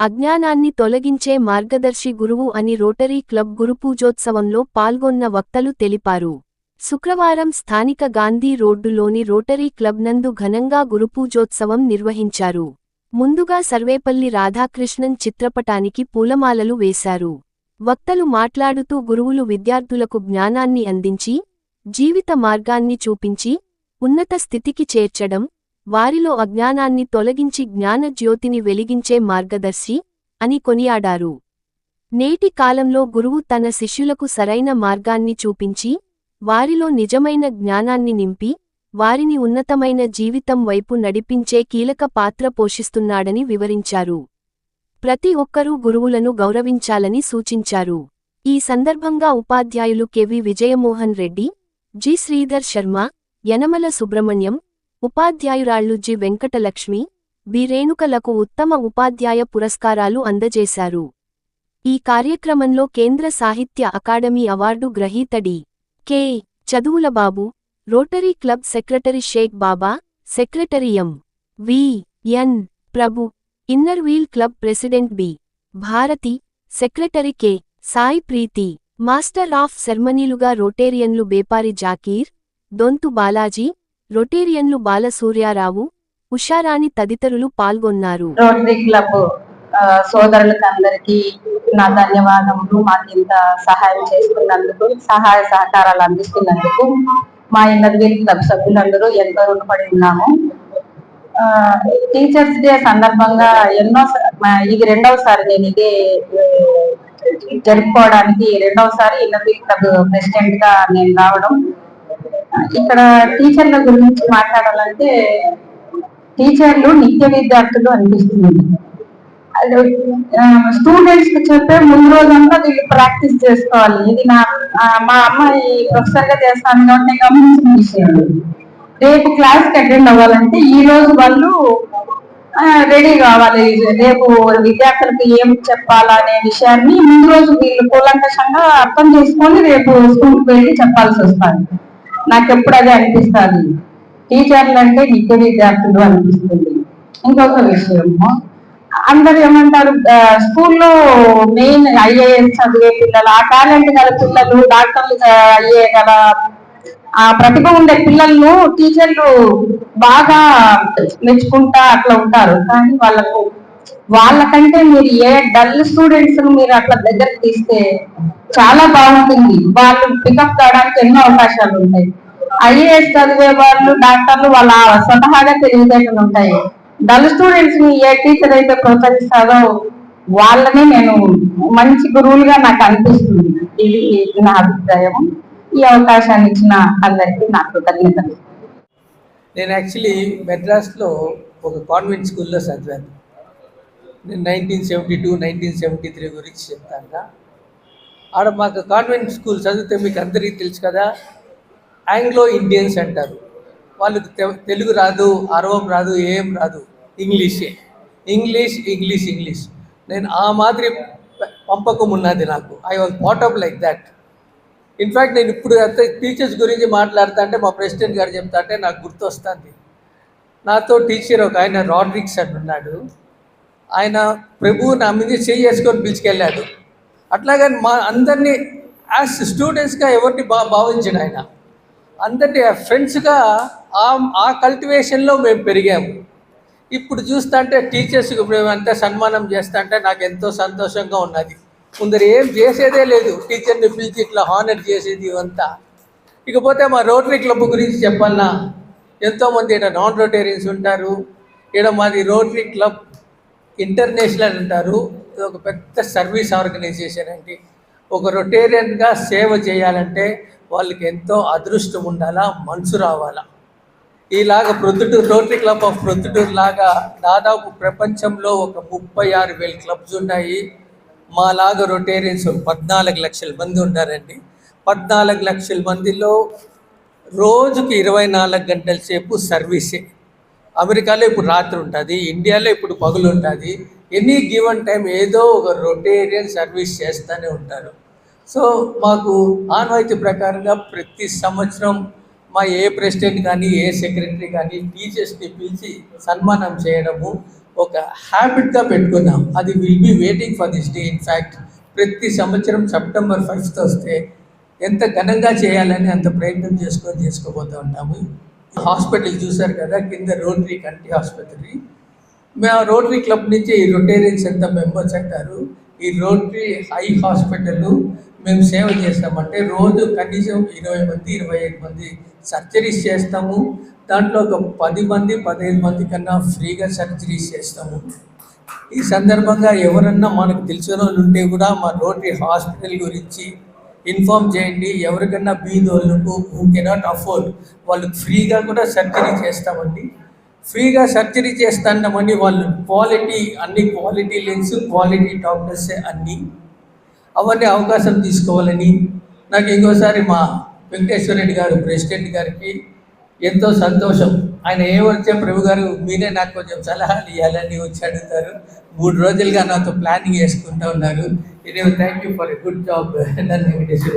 అజ్ఞానాన్ని తొలగించే మార్గదర్శి గురువు అని రోటరీ క్లబ్ గురుపూజోత్సవంలో పాల్గొన్న వక్తలు తెలిపారు. శుక్రవారం స్థానిక గాంధీ రోడ్డులోని రోటరీ క్లబ్ నందు ఘనంగా గురుపూజోత్సవం నిర్వహించారు. ముందుగా సర్వేపల్లి రాధాకృష్ణన్ చిత్రపటానికి పూలమాలలు వేశారు. వక్తలు మాట్లాడుతూ గురువులు విద్యార్థులకు జ్ఞానాన్ని అందించి జీవిత మార్గాన్ని చూపించి ఉన్నత స్థితికి చేర్చడం వారిలో అజ్ఞానాన్ని తొలగించి జ్ఞానజ్యోతిని వెలిగించే మార్గదర్శి అని కొనియాడారు. నేటి కాలంలో గురువు తన శిష్యులకు సరైన మార్గాన్ని చూపించి వారిలో నిజమైన జ్ఞానాన్ని నింపి వారిని ఉన్నతమైన జీవితం వైపు నడిపించే కీలక పాత్ర పోషిస్తున్నాడని వివరించారు. ప్రతి ఒక్కరూ గురువులను గౌరవించాలని సూచించారు. ఈ సందర్భంగా ఉపాధ్యాయులు K V Vijayamohan Reddy G Sridhar Sharma Yanamala Subrahmanyam ఉపాధ్యాయురాళ్ళు G. Venkatalakshmi B. రేణుకలకు ఉత్తమ ఉపాధ్యాయ పురస్కారాలు అందజేశారు. ఈ కార్యక్రమంలో కేంద్ర సాహిత్య అకాడమీ అవార్డు గ్రహీత D. K. Chaduvulababu rotary club secretary Sheikh Baba secretary M. V. N. Prabhu inner wheel club president B. Bharathi secretary K. Sai Preethi master of సెర్మనీలుగా రోటేరియన్లు బేపారి జాకీర్ దొంతు బాలాజీ రొటేరియన్లు బాలసూర్యారావు ఉషారాణి తదితరులు పాల్గొన్నారు. రోటరీ క్లబ్ సోదరులకు అందరికీ నా ధన్యవాదములు. మాకు ఇంత సహాయం చేసుకున్నందుకు సహాయ సహకారాలు అందిస్తున్నందుకు మా ఇన్నర్వీల్ క్లబ్ సభ్యులందరూ ఎంతో రుణపడి ఉన్నాము. టీచర్స్ డే సందర్భంగా ఎన్నో మా- ఇది రెండవసారి నేను ఇదే జరుపుకోవడానికి రెండవసారి ఇన్నర్వీల్ క్లబ్ ప్రెసిడెంట్గా నేను రావడం ఇక్కడ టీచర్ల గురించి మాట్లాడాలంటే టీచర్లు నిత్య విద్యార్థులు అనిపిస్తుంది. స్టూడెంట్స్కి చెప్పే ముందు రోజంతా వీళ్ళు ప్రాక్టీస్ చేసుకోవాలి. ఇది నా మా అమ్మాయి ప్రొఫెసర్గా చేస్తాను కాబట్టి గమనించిన విషయం. రేపు క్లాస్కి అటెండ్ అవ్వాలంటే ఈ రోజు వాళ్ళు రెడీ కావాలి. రేపు విద్యార్థులకు ఏం చెప్పాలనే విషయాన్ని ముందు రోజు వీళ్ళు కూలంకషంగా అర్థం చేసుకొని రేపు స్కూల్కి వెళ్ళి చెప్పాల్సి వస్తుంది. నాకు ఎప్పుడు అదే అనిపిస్తుంది. టీచర్లు అంటే నిత్య విద్యార్థులు అనిపిస్తుంది. ఇంకొక విషయము అందరు ఏమంటారు స్కూల్లో మెయిన్ ఐఏఎస్ చదివే పిల్లలు ఆ టాలెంట్ గల పిల్లలు డాక్టర్లు అయ్యే గల ఆ ప్రతిభ ఉండే పిల్లలను టీచర్లు బాగా మెచ్చుకుంటా అట్లా ఉంటారు. కానీ వాళ్ళకు వాళ్ళకంటే మీరు ఏ డల్ స్టూడెంట్స్ మీరు అట్లా దగ్గర తీస్తే చాలా బాగుంటుంది. వాళ్ళు పికప్ కావడానికి ఎన్నో అవకాశాలు ఉంటాయి. ఐఏఎస్ చదివే వాళ్ళు డాక్టర్లు వాళ్ళ స్వతహాగా తెలివితేటలు ఉంటాయి. డల్ స్టూడెంట్స్ని ఏ టీచర్ అయితే ప్రోత్సహిస్తారో వాళ్ళని నేను మంచి గురువులుగా నాకు అనిపిస్తుంది. ఇది నా అభిప్రాయం. ఈ అవకాశాన్ని ఇచ్చిన అందరికీ నాకు ధన్యతలు నేను యాక్చువల్లీ మెడ్రాస్లో ఒక కాన్వెంట్ స్కూల్లో చదివాను. నేను nineteen seventy two nineteen seventy three గురించి చెప్తాను ఆడ మాకు కాన్వెంట్ స్కూల్ చదివితే మీకు అందరికీ తెలుసు కదా ఆంగ్లో ఇండియన్స్ అంటారు. వాళ్ళకి తె- తెలుగు రాదు అరవం రాదు ఏం రాదు ఇంగ్లీషే. English English English. నేను ఆ మాదిరి ప- పంపకం ఉన్నది నాకు. I was put up like that in fact నేను ఇప్పుడు అంతే టీచర్స్ గురించి మాట్లాడుతా అంటే మా ప్రెసిడెంట్ గారు చెప్తా అంటే నాకు గుర్తొస్తుంది. నాతో టీచర్ ఒక ఆయన రాడ్రిక్స్ అని ఉన్నాడు. ఆయన ప్రభువు నా మీద చేయి చేసుకొని పిలుచుకెళ్ళాడు. అట్లాగని మా అందరినీ యాజ్ స్టూడెంట్స్గా ఎవరిని బా భావించాడు ఆయన. అందరినీ ఫ్రెండ్స్గా ఆ ఆ కల్టివేషన్లో మేము పెరిగాము. ఇప్పుడు చూస్తా అంటే టీచర్స్కి మేమంతా సన్మానం చేస్తా అంటే నాకు ఎంతో సంతోషంగా ఉన్నది. ముందరు ఏం చేసేదే లేదు. టీచర్ని పిలిచి ఇట్లా హానర్ చేసేది ఇవంతా. ఇకపోతే మా రోటరీ క్లబ్ గురించి చెప్పాలన్నా ఎంతోమంది ఇక్కడ నాన్ రోటేరియన్స్ ఉంటారు. ఇక్కడ మాది రోటరీ క్లబ్ ఇంటర్నేషనల్ అంటారు. ఇది ఒక పెద్ద సర్వీస్ ఆర్గనైజేషన్ అండి ఒక రొటేరియన్గా సేవ చేయాలంటే వాళ్ళకి ఎంతో అదృష్టం ఉండాలా? మనసు రావాలా? ఇలాగ Proddatur rotary club of Proddatur లాగా దాదాపు ప్రపంచంలో ఒక ముప్పై ఆరు వేల క్లబ్స్ ఉన్నాయి. మాలాగా రొటేరియన్స్ పద్నాలుగు లక్షల మంది ఉన్నారండి. పద్నాలుగు లక్షల మందిలో రోజుకి ఇరవై నాలుగు గంటల సేపు సర్వీసే. అమెరికాలో ఇప్పుడు రాత్రి ఉంటుంది ఇండియాలో ఇప్పుడు పగులు ఉంటుంది ఎనీ గివన్ టైం ఏదో ఒక రొటేరియన్ సర్వీస్ చేస్తూనే ఉంటారు. సో మాకు ఆనవాయితీ ప్రకారంగా ప్రతి సంవత్సరం మా ఏ ప్రెసిడెంట్ కానీ ఏ సెక్రటరీ కానీ టీచర్స్ని పిలిచి సన్మానం చేయడము ఒక హ్యాబిట్గా పెట్టుకున్నాం. అది will be waiting for this day in fact ప్రతి సంవత్సరం సెప్టెంబర్ ఫిఫ్త్ వస్తే ఎంత ఘనంగా చేయాలని అంత ప్రయత్నం చేసుకొని చేసుకోబోతూ ఉంటాము. హాస్పిటల్ చూశారు కదా కింద రోటరీ కంటి ఆసుపత్రి. మేము రోటరీ క్లబ్ నుంచి ఈ రొటేరియన్స్ ఎంత మెంబర్స్ అంటారు. ఈ రోటరీ హై హాస్పిటల్ మేము సేవ చేస్తామంటే రోజు కనీసం ఇరవై మంది ఇరవై ఐదు మంది సర్జరీస్ చేస్తాము. దాంట్లో ఒక పది మంది పదిహేను మంది కన్నా ఫ్రీగా సర్జరీస్ చేస్తాము. ఈ సందర్భంగా ఎవరన్నా మనకు తెలిసిన వాళ్ళు ఉంటే కూడా మా రోటరీ హాస్పిటల్ గురించి ఇన్ఫామ్ చేయండి. ఎవరికన్నా బీదోళ్ళకు హూ కెనాట్ అఫోర్డ్ వాళ్ళకి ఫ్రీగా కూడా సర్జరీ చేస్తామండి. ఫ్రీగా సర్జరీ చేస్తామని వాళ్ళు క్వాలిటీ అన్ని క్వాలిటీ లెన్స్ క్వాలిటీ డాక్టర్సే అన్నీ అవన్నీ అవకాశం తీసుకోవాలని నాకు ఇంకోసారి మా వెంకటేశ్వర రెడ్డి గారు ప్రెసిడెంట్ గారికి ఎంతో సంతోషం. ఆయన ఏమొచ్చే ప్రభు గారు మీరే నాకు కొంచెం సలహాలు ఇవ్వాలని వచ్చి అడుగుతారు. మూడు రోజులుగా నాతో ప్లానింగ్ చేసుకుంటూ ఉన్నారు. Thank you for a good job నన్ను వెంకటేశ్వర